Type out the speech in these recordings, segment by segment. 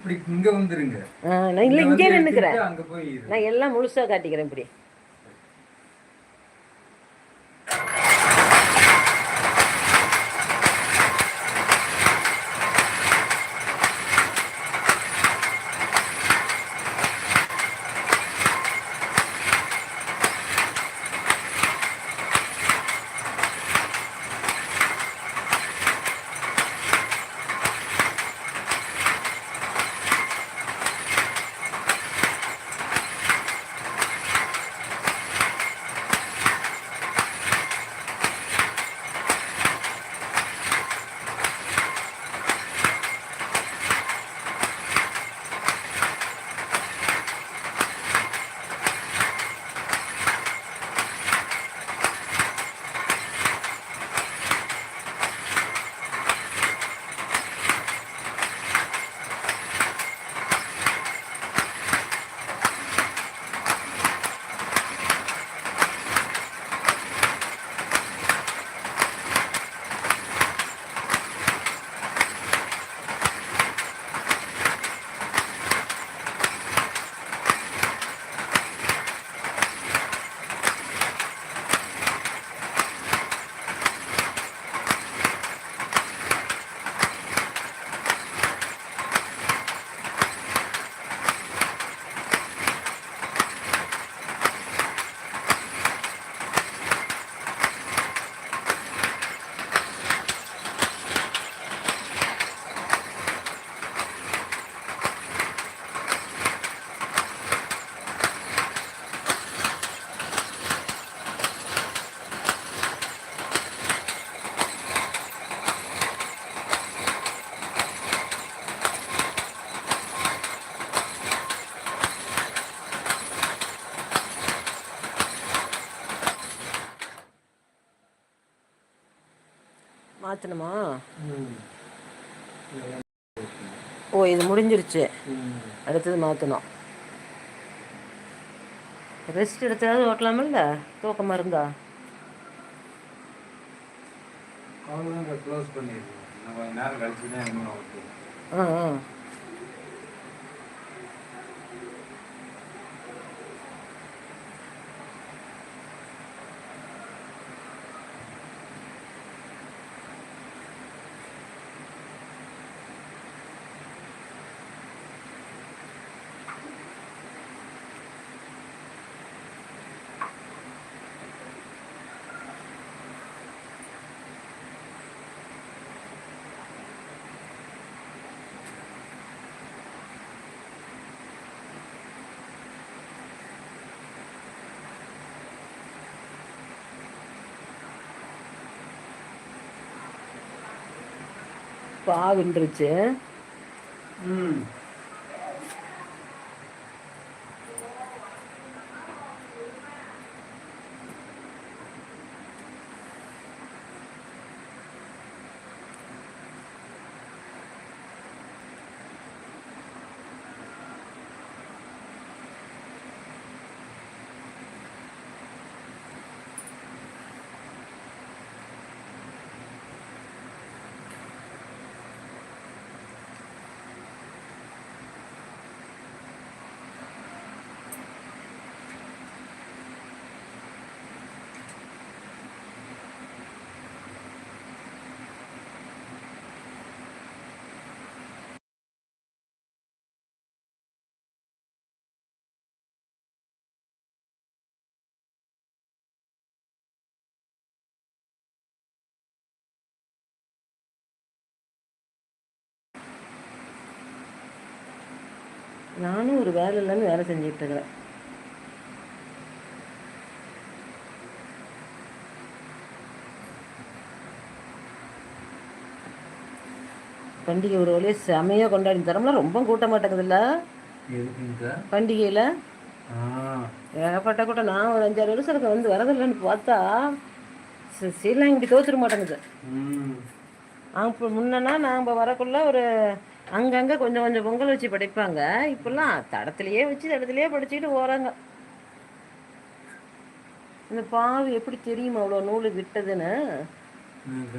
இப்படி இங்க வந்துருங்க. நான் இல்லை இங்க இரு. நான் எல்லாம் முழுசாக காட்டிக்கிறேன் இப்படி. மாற்றணுமா. ஓ இது முடிஞ்சிருச்சு. அடுத்தது மாற்றணும் ரெஸ்ட் எடுத்தாவது ஓட்டலாமில்ல? தூக்கமாக இருந்தா? அவ்வளவுதான் இங்க பாவின்றுச்சு ம். நானும் ஒரு வேலை இல்லைன்னு வேலை செஞ்சுட்டு இருக்கிறேன் பண்டிகை ஒரு வழியாக செமையாக கொண்டாடி தரோம்ல ரொம்ப கூட்ட மாட்டேங்குதுல்ல? பண்டிகையில். ஏகப்பட்ட கூட்டம் நான் ஒரு அஞ்சாறு வருஷம் இருக்க வந்து வரதில்லைன்னு பார்த்தா சீலாம் இப்படி தோத்துட மாட்டேங்குது ம். அப்போ முன்னனா நாம் வரக்குள்ள ஒரு அங்கங்கே கொஞ்சம் கொஞ்சம் பொங்கல் வச்சு படைப்பாங்க. இப்போல்லாம் தடத்துலையே வச்சு தடத்துலையே படிச்சுக்கிட்டு போகிறாங்க இந்த பாவி எப்படி தெரியுமா அவ்வளோ நூல் விட்டதுன்னு?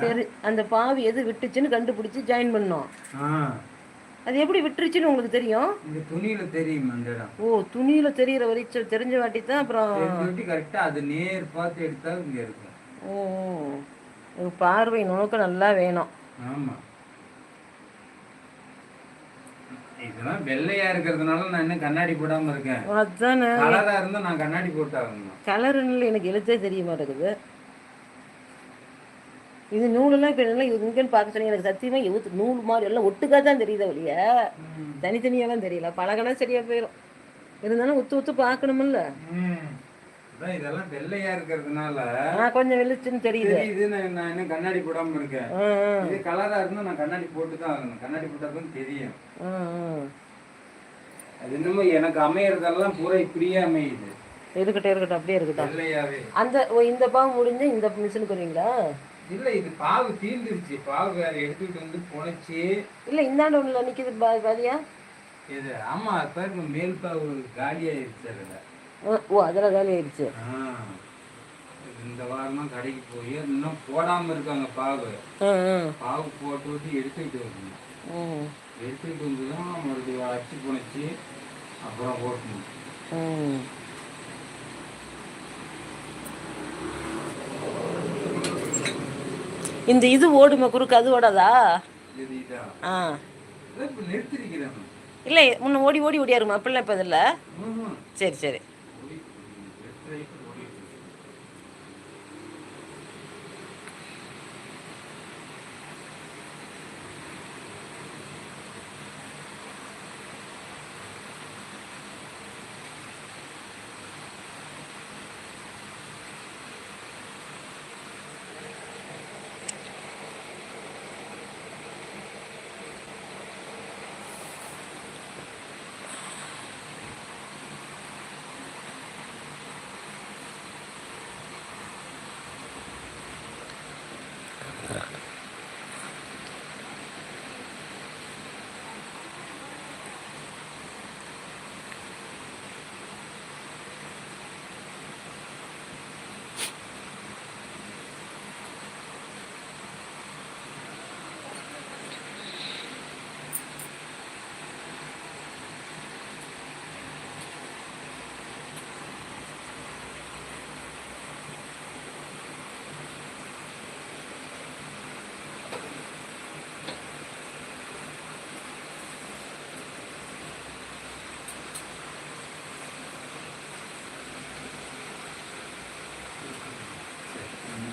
சரி அந்த பாவி எது விட்டுச்சுன்னு கண்டுபிடிச்சி ஜாயின் பண்ணோம். அது எப்படி விட்டுருச்சுன்னு உங்களுக்கு தெரியும்? இந்த துணியில தெரியும் அந்த இடம்? ஓ துணியில தெரியிற வரைக்கும் தெரிஞ்ச வாட்டி தான் அப்புறம் கரெக்டா அது நேர் பார்த்து எடுத்தா இங்க இருக்கும். ஓ ஒரு பார்வை நுணுக்கம் நல்லா வேணும். ஆமா. இதெல்லாம் வெள்ளையா இருக்கிறதுனால நான் இன்னும் கண்ணாடி போடாம இருக்கேன். அதுதானே கலரா இருந்தா நான் கண்ணாடி போட்டாகணும்? கலருன்னு எனக்கு எழுத்தே தெரிய மாட்டேங்குது. இது நூலெல்லாம் இப்போ எல்லாம் இங்கேன்னு பார்க்க சொன்னீங்க எனக்கு சத்தியமாக எழுத்து நூல் மாதிரி எல்லாம் ஒட்டுக்காக தான் தெரியுது ஒழிய. தனித்தனியாலாம் தெரியல. பழகனா சரியா போயிடும் இருந்தாலும் ஒத்து ஒத்து பார்க்கணுமில்ல. அதான் இதெல்லாம் வெள்ளையா இருக்கிறதுனால கொஞ்சம் வெளிச்சுன்னு தெரியுது. தெரியுது நான் இன்னும் கண்ணாடி போடாம இருக்கேன். இது கலரா இருந்தா நான் கண்ணாடி போட்டு தான் ஆகணும். கண்ணாடி போட்டா தான் தெரியும். அது என்னமோ எனக்கு அமையறதெல்லாம் பூரா இப்படியே அமையுது. இருக்கட்டும் இருக்கட்டும் அப்படியே இருக்கட்டும். வெள்ளையாவே. அந்த இந்த பாவு முடிஞ்சு இந்த மிஷினுக்கு வருவீங்களா? இல்ல இது பாவு தீர்ந்துருச்சு பாவு வேற எடுத்துட்டு வந்து புனைச்சு. இல்லை இந்தாண்டு ஒன்றில் நிற்கிது பா பாதியா? இது ஆமா பாருங்க மேல் பாவு காலியாயிருச்சு அதுல. ஓ அதெல்லாம் காலி ஆயிடுச்சு. இந்த வாரமா கடைக்கு போய் இன்னும் போடாம இருக்காங்க பாவு. ஆ பாவு போட்டு விட்டு எடுத்துக்கிட்டு வரணும் ம் எடுத்துக்கிட்டு வந்து தான் மறுபடியும் அச்சு புனைச்சு அப்புறம் போட்டணும் ம் இந்த இது ஓடுமா குறுக்கு? அது ஓடாதா? ஆ. இல்லை முன்ன ஓடி ஓடி ஓடியாருமா? அப்படிலாம் இப்போ இதில். சரி சரி. really cool.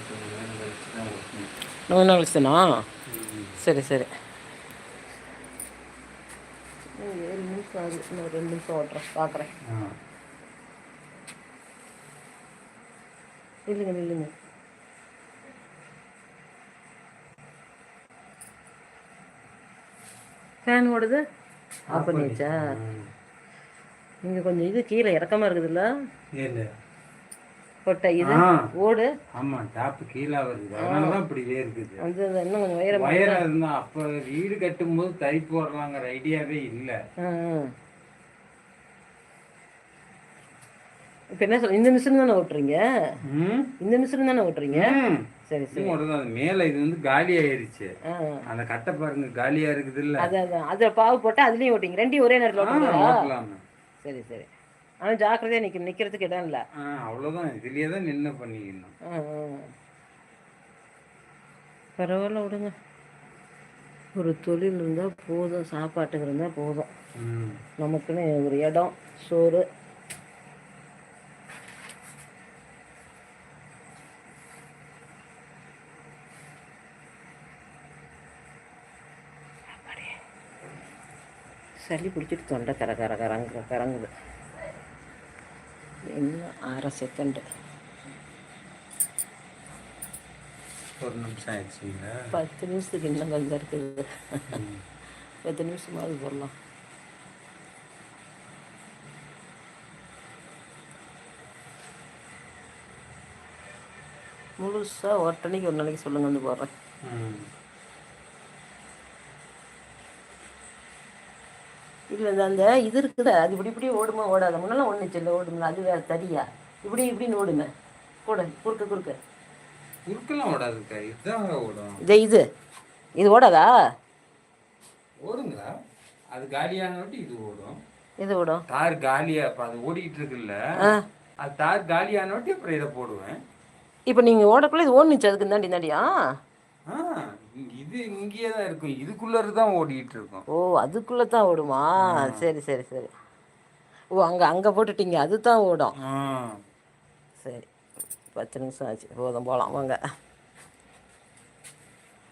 கழிச்சு தான். நம்ம நாள் தானா சரி சரி ஏழு நிமிஷம் ஆகுது இன்னும் ரெண்டு நிமிஷம் ஓட்டுறேன் பார்க்குறேன். நில்லுங்க நில்லுங்க ஃபேன் ஓடுது ஆஃப் பண்ணியாச்சா. இங்கே கொஞ்சம் இது கீழே இறக்கமாக இருக்குதுல்ல ஏல. கொட்டை இது. ஆ. ஓடு. ஆமா டாப் கீழே வருது. அதனாலதான் இப்படி இருக்குது. வந்து அது இன்னும் கொஞ்சம் உயரம் வயரா இருந்தா அப்ப வீடு கட்டும்போது தை போடலாங்கிற ஐடியாவே இல்ல. இப்போ என்ன சொல் இந்த மிஷின் தானே ஓட்டுறீங்க? இந்த மிஷின் தானே ஓட்டுறீங்க. சரி சரி. அது மேல இது வந்து காலி ஆயிருச்சு அந்த கட்டை பாருங்க காலியா இருக்குது இல்ல அது அதான். அதில் பாவு போட்டால் அதுலேயும் ஓட்டிங்க ரெண்டையும் ஒரே நேரத்தில் ஓட்டலாமே சரி சரி. ஆனால் ஜாக்கிரதையாக நிற்க நிற்கிறதுக்கு இடம் இல்லை. ஆ அவ்வளவுதான். இதுலயே தான் நின்று பண்ணிக்கணும். பரவாயில்ல விடுங்க. ஒரு தொழில் இருந்தால் போதும். சாப்பாட்டுக்கு இருந்தால் போதும். நமக்குன்னு ஒரு இடம் சோறு. சளி பிடிச்சிட்டு தொண்டை கர கர கரங்க கரங்குது. இன்னும் அரை செகண்டு ஒரு நிமிஷம் ஆயிடுச்சுங்களா பத்து நிமிஷத்துக்கு இன்னும் கொஞ்சம் இருக்குது பத்து நிமிஷமாவது போடலாம் முழுசாக ஒரு டன்னைக்கு ஒரு நாளைக்கு சொல்லுங்க வந்து போடுறேன் இல்லை அந்த இது இருக்குல்ல அது இப்படி இப்படி ஓடுமா ஓடாத? முன்னெல்லாம் ஒன்று செல்ல ஓடுமில்ல அது வேறு தடியா இப்படி இப்படின்னு ஓடுங்க கூட குறுக்க குறுக்க. குறுக்கெல்லாம் ஓடாதுக்கா இதுதான் ஓடும். இது இது. இது ஓடாதா? ஓடுங்களா? அது காலியானோட்டி இது ஓடும். இது விடும் தார் காலியா இப்ப அது ஓடிட்டு இருக்குல்ல அது தார் காலியானோட்டி அப்புறம் இதை போடுவேன். இப்போ நீங்கள் ஓடக்குள்ள இது ஓடுனுச்சு அதுக்கு தாண்டி தாண்டியா இது இங்கேயே தான் இருக்கும். இதுக்குள்ள தான் ஓடிட்டு இருக்கும் ஓ அதுக்குள்ளே தான் ஓடுமா? சரி சரி சரி. ஓ அங்கே அங்கே போட்டுட்டீங்க அது தான் ஓடும். சரி பத்து நிமிஷம் ஆச்சு. போதும் போகலாம் வாங்க.